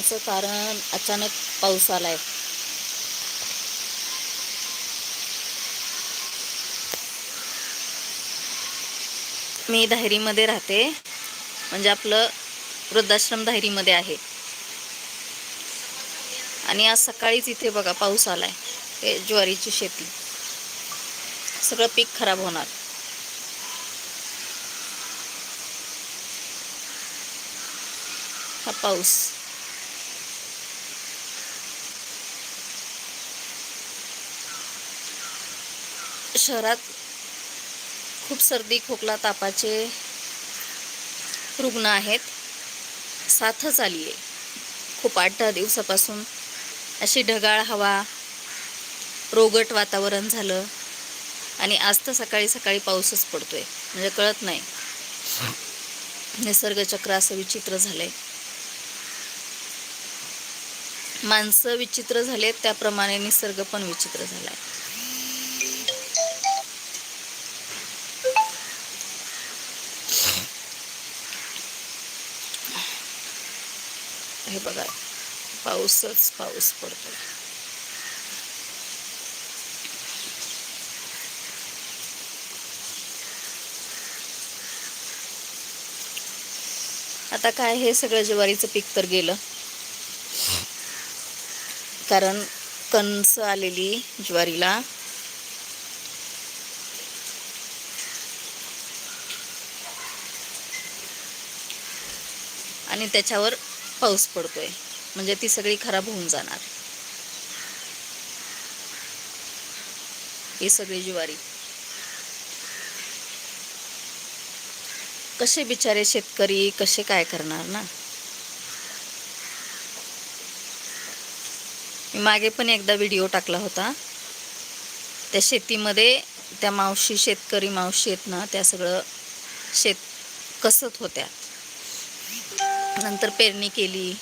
करण्याचं कारण अचानक पाऊस आलाय. मी धायरीमध्ये राहते. म्हणजे आपलं वृद्धाश्रम धायरीमध्ये आहे. आणि आज सकाळीच इथे बघा पाऊस आलाय. ते ज्वारीची शेती. सगळं पीक खराब होणार. हा पाऊस. शहरात खूप सर्दी खोकला तापाचे रुग्ण आहेत. साथच आली आहे. खूप आठ दहा दिवसापासून अशी ढगाळ हवा रोगट वातावरण झालं आणि आज तर सकाळी सकाळी पाऊसच पडतोय. म्हणजे कळत नाही. निसर्गचक्र असं विचित्र झालं आहे माणसं विचित्र झालेत त्याप्रमाणे निसर्ग पण विचित्र झाला आहे हे बघा पाऊसच पाऊस पडतो आता काय हे सगळं ज्वारीचं पीक तर गेलं. कारण कणस आलेली ज्वारीला. आणि त्याच्यावर पाऊस पडतोय. म्हणजे ती सगळी खराब होऊन जाणार. ही सगळी ज्वारी. कसे बिचारे शेतकरी कसे काय करणार ना? मी मागे पण एकदा व्हिडिओ टाकला होता. त्या शेतीमध्ये त्या मावशी शेतकरी मावशी आहेत ना त्या सगळं शेत कसत होत्या. नंतर पेरणी केली.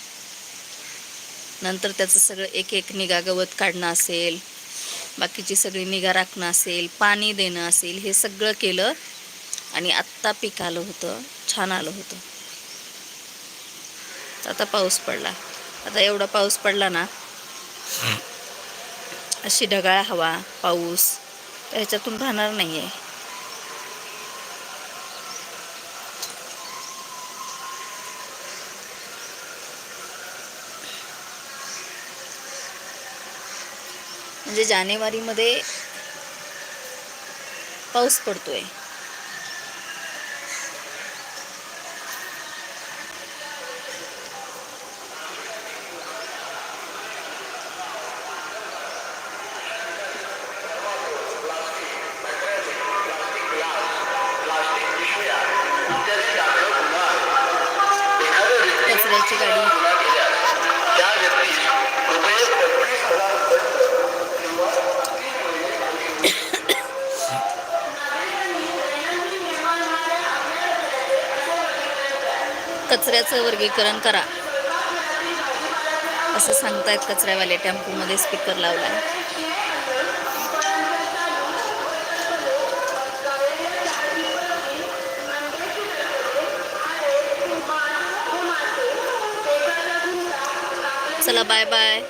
नंतर त्याचं सगळं एक एक निगा गवत काढणं असेल बाकीची सगळी निगा राखणं असेल पाणी देणं असेल हे सगळं केलं आणि आत्ता पीक आलं होतं छान आलं होतं. आता पाऊस पडला. आता एवढा पाऊस पडला ना अशी ढगाळ हवा पाऊस तर ह्याच्यातून राहणार नाही आहे म्हणजे जानेवारीमध्ये पाऊस पडतोय. कचऱ्याची गाडी. कचऱ्याचं वर्गीकरण करा. असं सांगतायत कचऱ्यावाले टेम्पोमध्ये स्पीकर लावलाय. चला बाय बाय